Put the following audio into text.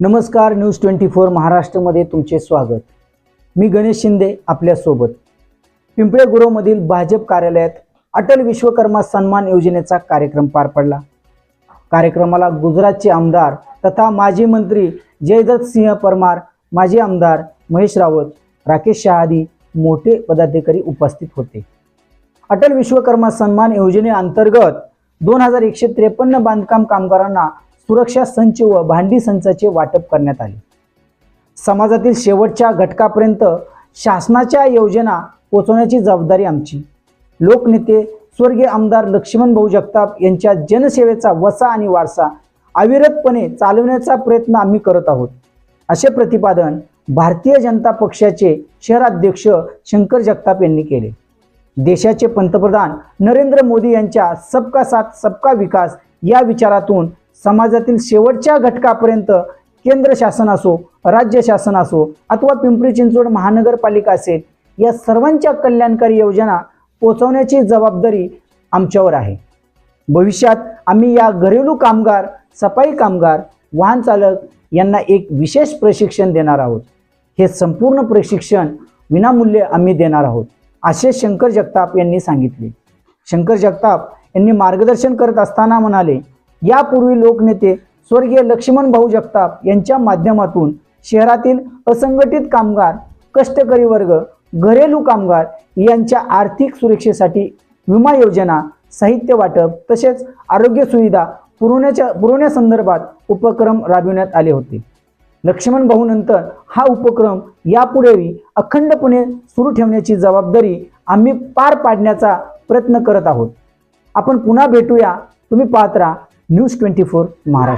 नमस्कार news twenty four महाराष्ट्रमध्ये तुमचे स्वागत. मी गणेश शिंदे आपल्यासोबत. पिंपळे गुरवमधील भाजप कार्यालयात अटल विश्वकर्मा सन्मान योजनेचा कार्यक्रम पार पडला. कार्यक्रमाला गुजरातचे आमदार तथा माजी मंत्री जयदत्त सिंह परमार माजी आमदार महेश रावत राकेश शहादी मोठे पदाधिकारी उपस्थित होते. अटल विश्वकर्मा सन्मान योजनेअंतर्गत दोन हजार एकशे त्रेपन्न बांधकाम कामगारांना सुरक्षा संच व भांडी संचाचे वाटप करण्यात आले. समाजातील शेवटच्या घटकापर्यंत शासनाच्या योजना पोचवण्याची जबाबदारी आमची. लोकनेते स्वर्गीय आमदार लक्ष्मण भाऊ जगताप यांच्या जनसेवेचा वसा आणि वारसा अविरतपणे चालवण्याचा प्रयत्न आम्ही करत आहोत. असे प्रतिपादन भारतीय जनता पक्षाचे शहराध्यक्ष शंकर जगताप यांनी केले. देशाचे पंतप्रधान नरेंद्र मोदी यांच्या सबका साथ सबका विकास या विचारातून समाजातील शेवटच्या घटकापर्यंत केंद्र शासन असो राज्य शासन असो अथवा पिंपरी चिंचवड महानगरपालिका असेल या सर्वांच्या कल्याणकारी योजना पोचवण्याची जबाबदारी आमच्यावर आहे. भविष्यात आम्ही या घरेलू कामगार सफाई कामगार वाहन चालक यांना एक विशेष प्रशिक्षण देणार आहोत. हे संपूर्ण प्रशिक्षण विनामूल्य आम्ही देणार आहोत असे शंकर जगताप यांनी सांगितले. शंकर जगताप यांनी मार्गदर्शन करत असताना म्हणाले यापूर्वी लोकनेते स्वर्गीय लक्ष्मण भाऊ जगताप यांच्या माध्यमातून शहरातील असंघटित कामगार कष्टकरी वर्ग घरेलू कामगार यांच्या आर्थिक सुरक्षेसाठी विमा योजना साहित्य वाटप तसेच आरोग्य सुविधा पुरवण्याच्या पुरवण्यासंदर्भात उपक्रम राबविण्यात आले होते. लक्ष्मण भाऊ नंतर हा उपक्रम यापुढेही अखंडपणे सुरू ठेवण्याची जबाबदारी आम्ही पार पाडण्याचा प्रयत्न करत आहोत. आपण पुन्हा भेटूया. तुम्ही पाहत राहा. News twenty four Maharashtra.